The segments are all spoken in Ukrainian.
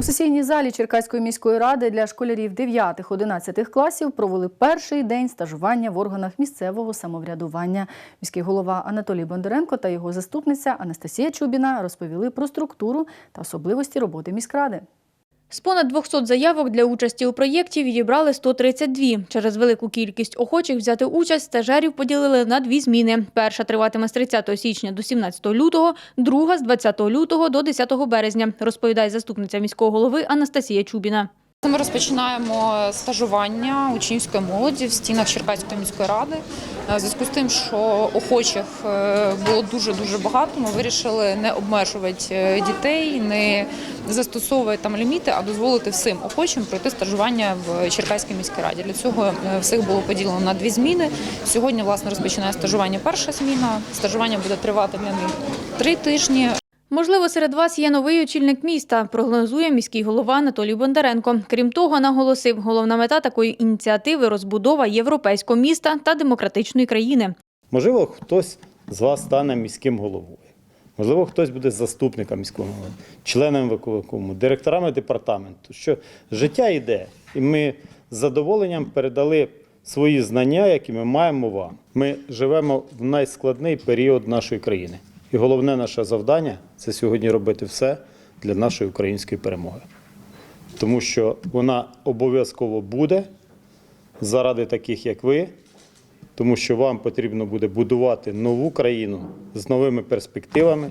У сесійній залі Черкаської міської ради для школярів 9-11 класів провели перший день стажування в органах місцевого самоврядування. Міський голова Анатолій Бондаренко та його заступниця Анастасія Чубіна розповіли про структуру та особливості роботи міськради. З понад 200 заявок для участі у проєкті відібрали 132. Через велику кількість охочих взяти участь стажерів поділили на дві зміни. Перша триватиме з 30 січня до 17 лютого, друга – з 20 лютого до 10 березня, розповідає заступниця міського голови Анастасія Чубіна. Ми розпочинаємо стажування учнівської молоді в стінах Черкаської міської ради. Е, зв'язку з тим, що охочих е, було дуже дуже багато, ми вирішили не обмежувати е, дітей, не застосовувати там ліміти, а дозволити всім охочим пройти стажування в Черкаській міській раді. Для цього всіх було поділено на дві зміни. Сьогодні власне розпочинає стажування перша зміна. Стажування буде тривати для них три тижні. Можливо, серед вас є новий очільник міста, прогнозує міський голова Анатолій Бондаренко. Крім того, наголосив, головна мета такої ініціативи – розбудова європейського міста та демократичної країни. Можливо, хтось з вас стане міським головою. Можливо, хтось буде заступником міського голови, членом виконкому, директорами департаменту. Що життя йде, і ми з задоволенням передали свої знання, які ми маємо вам. Ми живемо в найскладний період нашої країни. І головне наше завдання це сьогодні робити все для нашої української перемоги. Тому що вона обов'язково буде заради таких, як ви, тому що вам потрібно буде будувати нову країну з новими перспективами,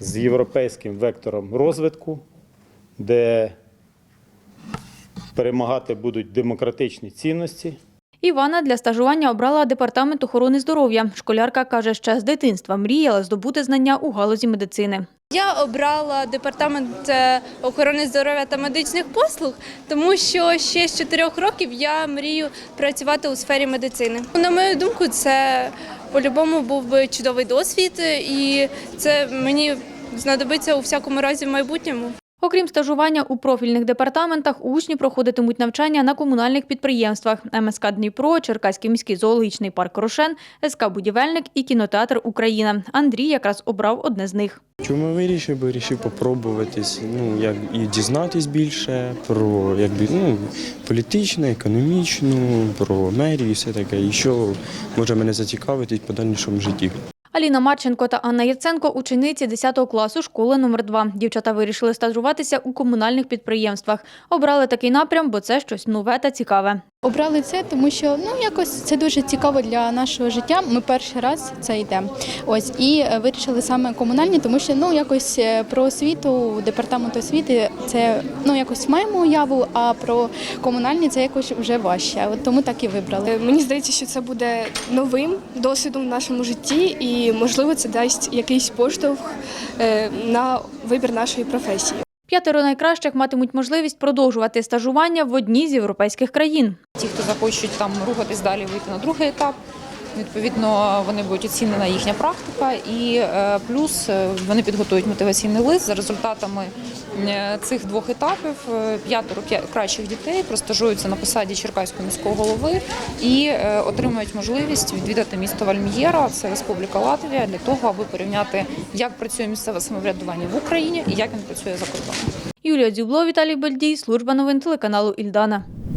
з європейським вектором розвитку, де перемагати будуть демократичні цінності. Івана для стажування обрала департамент охорони здоров'я. Школярка каже, ще з дитинства мріяла здобути знання у галузі медицини. Я обрала департамент е, охорони здоров'я та медичних послуг, тому що ще з 4 років я мрію працювати у сфері медицини. На мою думку, це по-любому був би чудовий досвід, і це мені знадобиться у всякому разі в майбутньому. Окрім стажування у профільних департаментах, учні проходитимуть навчання на комунальних підприємствах МСК Дніпро, Черкаський міський зоологічний парк Рошен, СК Будівельник і кінотеатр Україна. Андрій якраз обрав одне з них. Чому вирішив? Вирішив попробуватись, ну як і дізнатись більше про якби ну політичну, економічну, про мерію, і все таке, і що може мене зацікавити в подальшому житті. Аліна Марченко та Анна Яценко – учениці 10 класу школи номер 2 Дівчата вирішили стажуватися у комунальних підприємствах. Обрали такий напрям, бо це щось нове та цікаве. Обрали це, тому що ну якось це дуже цікаво для нашого життя. Ми перший раз це йдемо. Ось і е, вирішили саме комунальні, тому що ну якось е, про освіту, департамент освіти це ну якось маємо уяву, а про комунальні це якось вже важче. От тому так і вибрали. Е, Мені здається, що це буде новим досвідом в нашому житті, і можливо це дасть якийсь поштовх на вибір нашої професії. П'ятеро найкращих матимуть можливість продовжувати стажування в одній з європейських країн. Ті, хто захочуть там рухатись далі, вийти на другий етап. Відповідно, вони будуть оцінена їхня практика, і е, плюс е, вони підготують мотиваційний лист за результатами е, цих двох етапів. П'ятеро кращих дітей простажуються на посаді Черкаського міського голови і отримують можливість відвідати місто Вальмієра, це Республіка Латвія, для того, аби порівняти, як працює місцеве самоврядування в Україні і як він працює за кордоном. Юлія Дзюбло, Віталій Бельдій, служба новин телеканалу Ільдана.